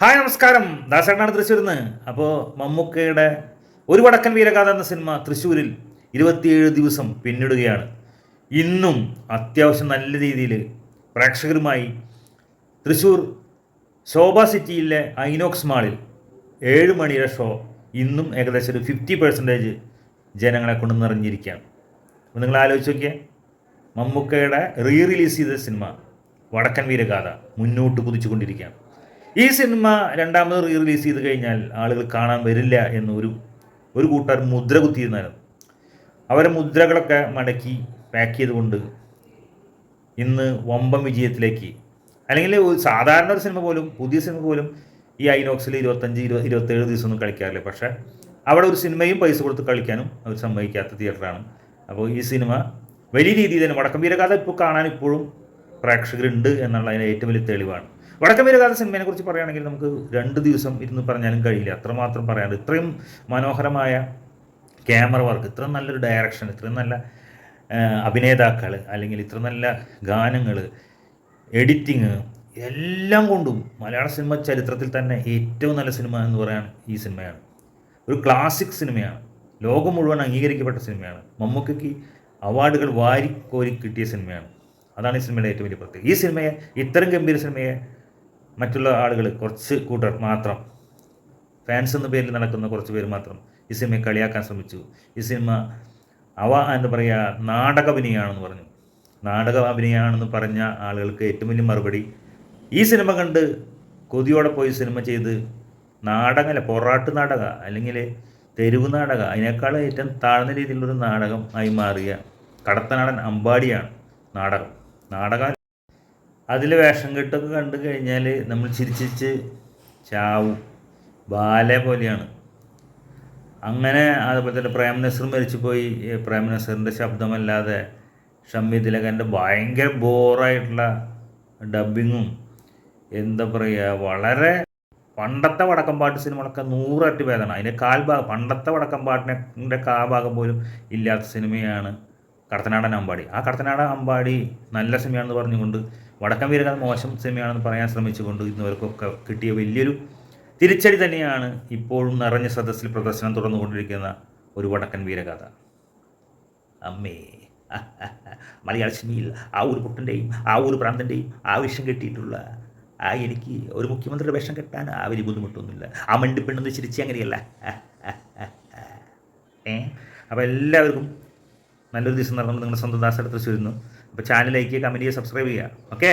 Hi നമസ്കാരം. ദാസേട്ടനാണ് തൃശ്ശൂരിൽ നിന്ന് അപ്പോൾ മമ്മൂക്കയുടെ ഒരു വടക്കൻ വീരഗാഥ എന്ന സിനിമ തൃശ്ശൂരിൽ ഇരുപത്തിയേഴ് ദിവസം പിന്നിടുകയാണ്. ഇന്നും അത്യാവശ്യം നല്ല രീതിയിൽ പ്രേക്ഷകരുമായി തൃശ്ശൂർ ശോഭ സിറ്റിയിലെ ഐനോക്സ് മാളിൽ ഏഴ് മണിയുടെ ഷോ ഇന്നും ഏകദേശം ഒരു ഫിഫ്റ്റി പെർസെന്റേജ് ജനങ്ങളെ കൊണ്ട് നിറഞ്ഞിരിക്കുകയാണ്. അപ്പോൾ നിങ്ങൾ ആലോചിച്ച് നോക്കിയേ. മമ്മൂക്കയുടെ റീ റിലീസ് ചെയ്ത സിനിമ വടക്കൻ വീരഗാഥ മുന്നോട്ട് കുതിച്ചുകൊണ്ടിരിക്കുകയാണ്. ഈ സിനിമ രണ്ടാമത് റീ റിലീസ് ചെയ്ത് കഴിഞ്ഞാൽ ആളുകൾ കാണാൻ വരില്ല എന്നൊരു ഒരു കൂട്ടർ മുദ്ര കുത്തിയിരുന്നായിരുന്നു അവരെ മുദ്രകളൊക്കെ മടക്കി പാക്ക് ചെയ്തുകൊണ്ട് ഇന്ന് വമ്പം വിജയത്തിലേക്ക്. അല്ലെങ്കിൽ ഒരു സാധാരണ ഒരു സിനിമ പോലും പുതിയ സിനിമ പോലും ഈ ഐനോക്സിൽ ഇരുപത്തഞ്ച് ഇരുപത് ഇരുപത്തേഴ് ദിവസമൊന്നും കളിക്കാറില്ല. പക്ഷേ അവിടെ ഒരു സിനിമയും പൈസ കൊടുത്ത് കളിക്കാനും അവർ സമ്മതിക്കാത്ത തിയേറ്ററാണ്. അപ്പോൾ ഈ സിനിമ വലിയ രീതിയിൽ തന്നെ വടക്കം വീരകഥ ഇപ്പോൾ കാണാൻ ഇപ്പോഴും പ്രേക്ഷകരുണ്ട് എന്നുള്ളതിന് ഏറ്റവും വലിയ തെളിവാണ്. വടക്കം വീരഗാഥ സിനിമയെ കുറിച്ച് പറയുകയാണെങ്കിൽ നമുക്ക് രണ്ട് ദിവസം ഇരുന്ന് പറഞ്ഞാലും കഴിയില്ല. അത്രമാത്രം പറയാണ്ട് ഇത്രയും മനോഹരമായ ക്യാമറ വർക്ക് ഇത്രയും നല്ലൊരു ഡയറക്ഷൻ ഇത്രയും നല്ല അഭിനേതാക്കൾ അല്ലെങ്കിൽ ഇത്ര നല്ല ഗാനങ്ങൾ എഡിറ്റിങ് എല്ലാം കൊണ്ടും മലയാള സിനിമ ചരിത്രത്തിൽ തന്നെ ഏറ്റവും നല്ല സിനിമ എന്ന് പറയാൻ ഈ സിനിമയാണ്. ഒരു ക്ലാസിക് സിനിമയാണ്. ലോകം മുഴുവൻ അംഗീകരിക്കപ്പെട്ട സിനിമയാണ്. മമ്മൂക്കയ്ക്ക് അവാർഡുകൾ വാരിക്കോരി കിട്ടിയ സിനിമയാണ്. അതാണ് ഈ സിനിമയുടെ ഏറ്റവും വലിയ പ്രത്യേകത. ഈ സിനിമയെ ഇത്തരം ഗംഭീര സിനിമയെ മറ്റുള്ള ആളുകൾ കുറച്ച് കൂട്ടർ മാത്രം. ഫാൻസ് എന്ന പേരിൽ നടക്കുന്ന കുറച്ച് പേര് മാത്രം ഈ സിനിമയെ കളിയാക്കാൻ ശ്രമിച്ചു. ഈ സിനിമ അവ എന്താ പറയുക നാടക അഭിനയമാണെന്ന് പറഞ്ഞു. നാടക അഭിനയമാണെന്ന് പറഞ്ഞ ആളുകൾക്ക് ഏറ്റവും വലിയ മറുപടി. ഈ സിനിമ കണ്ട് കൊതിയോടെ പോയി സിനിമ ചെയ്ത് അല്ല പൊറാട്ട് നാടക അല്ലെങ്കിൽ തെരുവ് നാടക അതിനേക്കാൾ ഏറ്റവും താഴ്ന്ന രീതിയിലുള്ളൊരു നാടകം ആയി മാറിയ കടത്തനാടൻ അമ്പാടിയാണ് നാടകം. നാടകം അതിൽ വേഷം കെട്ടൊക്കെ കണ്ടു കഴിഞ്ഞാൽ നമ്മൾ ചിരിച്ചിരിച്ച് ചാവും. ബാല പോലെയാണ്. അങ്ങനെ അതുപോലെ തന്നെ പ്രേം നസീർ മരിച്ചുപോയി. പ്രേം നസറിന്റെ ശബ്ദമല്ലാതെ ഷമ്മി തിലകന്റെ ഭയങ്കര ബോറായിട്ടുള്ള ഡബിങ്ങും എന്താ പറയുക വളരെ പണ്ടത്തെ വടക്കമ്പാട്ട് സിനിമകളൊക്കെ നൂററ്റ് ഭേദമാണ്. അതിന്റെ കാൽഭാഗം പണ്ടത്തെ വടക്കമ്പാട്ടിന്റെ കാഭാഗം പോലും ഇല്ലാത്ത സിനിമയാണ് കടത്തനാടൻ അമ്പാടി. ആ കടത്തനാടൻ അമ്പാടി നല്ല സിനിമയാണെന്ന് പറഞ്ഞുകൊണ്ട് വടക്കൻ വീരകൾ മോശം സിനിമയാണെന്ന് പറയാൻ ശ്രമിച്ചുകൊണ്ട് ഇന്നവർക്കൊക്കെ കിട്ടിയ വലിയൊരു തിരിച്ചടി തന്നെയാണ് ഇപ്പോഴും നിറഞ്ഞ സദസ്സിൽ പ്രദർശനം തുടർന്നുകൊണ്ടിരിക്കുന്ന ഒരു വടക്കൻ വീരകഥ അമ്മേ മലയാള സിനിമയിൽ ആ ഒരു കുട്ടന്റെയും ആ ഒരു പ്രാന്തന്റെയും ആവശ്യം കിട്ടിയിട്ടുള്ള ആ എനിക്ക് ഒരു മുഖ്യമന്ത്രിയുടെ വേഷം കെട്ടാൻ ആ വലിയ ബുദ്ധിമുട്ടൊന്നുമില്ല. ആ മണ്ടിപ്പെണ്ണെന്ന് ചിരിച്ച് അങ്ങനെയല്ല. ഏ? അപ്പോൾ എല്ലാവർക്കും നല്ലൊരു ദിവസം നടന്നു നിങ്ങളുടെ സ്വന്തം ദാസെടുത്ത് വരുന്നു. അപ്പോൾ ചാനൽ ലൈക്ക് ചെയ്യുക കമന്റ് ചെയ്യുക സബ്സ്ക്രൈബ് ചെയ്യുക. ഓക്കെ